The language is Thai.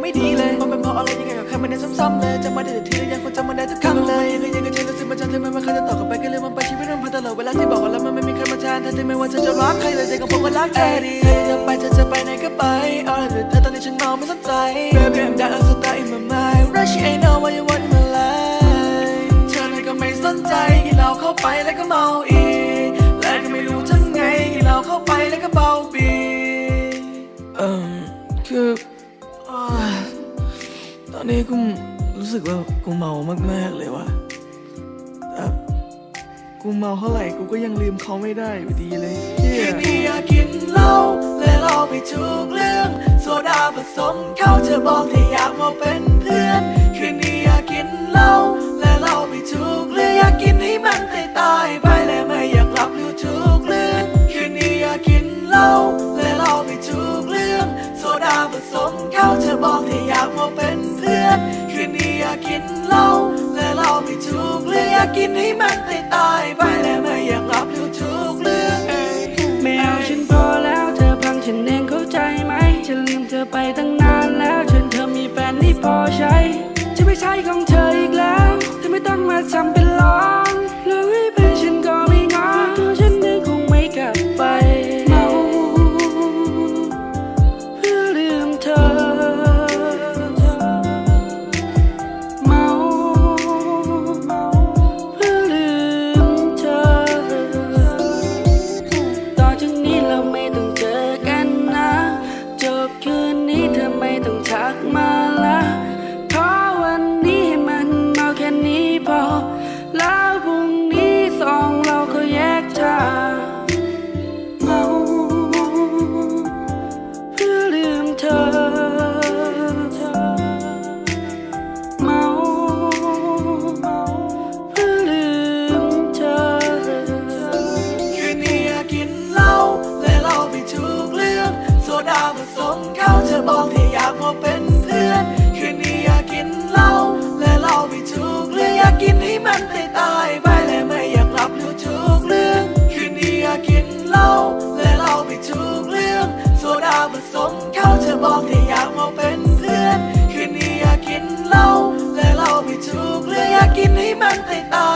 ไมเธอยังไม่ดีเลยมันเป็นเพราะอะไรยังไงกับใครมันได้ซ้ำๆเลยจำมาได้แต่ทีละยังคงจำมันได้ทุกคำเลยยังไงยังไงเธอรู้สึกมันจำเธอไม่ว่าใครจะต่อกลับไปก็เลยมันไปชีวิตมันพันตลอดเวลาที่บอกกันแล้วมันไม่มีใครมาแทนเธอถึงแม้ว่าเธอจะรักใครเลยใจก็บอกว่ารักเธอดีเธอจะไปเธอจะไปไหนก็ไปเอาแต่เธอตอนนี้ฉันเมาไม่สนใจ Baby I'm down so tight in my mind Rush ain't know what you want in my life เธอนั้นก็ไม่สนใจกินเหล้าเข้าไปแล้วก็เมาอีกและก็ไม่รู้ทำไงกินเหล้าเข้าไปแล้วก็เบาปีเอ่อคือ ตอนนี้กูรู้สึกว่ากูเมามากๆเลยว่ะแต่กูเมาเท่าไหร่กูก็ยังลืมเขาไม่ได้อยู่ดีเลยคืนนี้อยากกินเหล้าและเราไปทุกเรื่อง โซดาผสมเขาเธอบอกที่อยากมาเป็นเพื่อน คืนนี้อยากกินเหล้าและเราไปทุกเรื่องอยากกินให้มันตายตายๆไปและไม่อยากหลับอยู่ทุกเรื่อง คืนนี้อยากกินเหล้า สมเขาเธอบอกที่อยากมาเป็นเพื่อน คืนนี้อยากกินเหล้าและเราไปทุกเรื่ออยากกินให้มันตายตายไปและไม่อยากหลับยูทุกเรื่องเอ้ยไม่เอาฉันพอแล้วเธอพังฉันเองเข้าใจไหมฉันลืมเธอไปตั้งนานแล้วฉันเธอมีแฟนที่พอใช้จะไม่ใช่ของเธอ สมเขาจะบอกที่อยากมาเป็นเพื่อน คืนนี้อยากกินเหล้าและเหล้าไม่ถูกเรื่องอยากกินให้มันตายตายไปและไม่อยากรับรู้ทุกเรื่อง คืนนี้อยากกินเหล้าและเหล้าไม่ถูกเรื่อง โซดาผสมเขาจะบอกที่อยากมาเป็นเพื่อน คืนนี้อยากกินเหล้าและเหล้าไม่ถูกเรื่องอยากกินให้มันตาตาย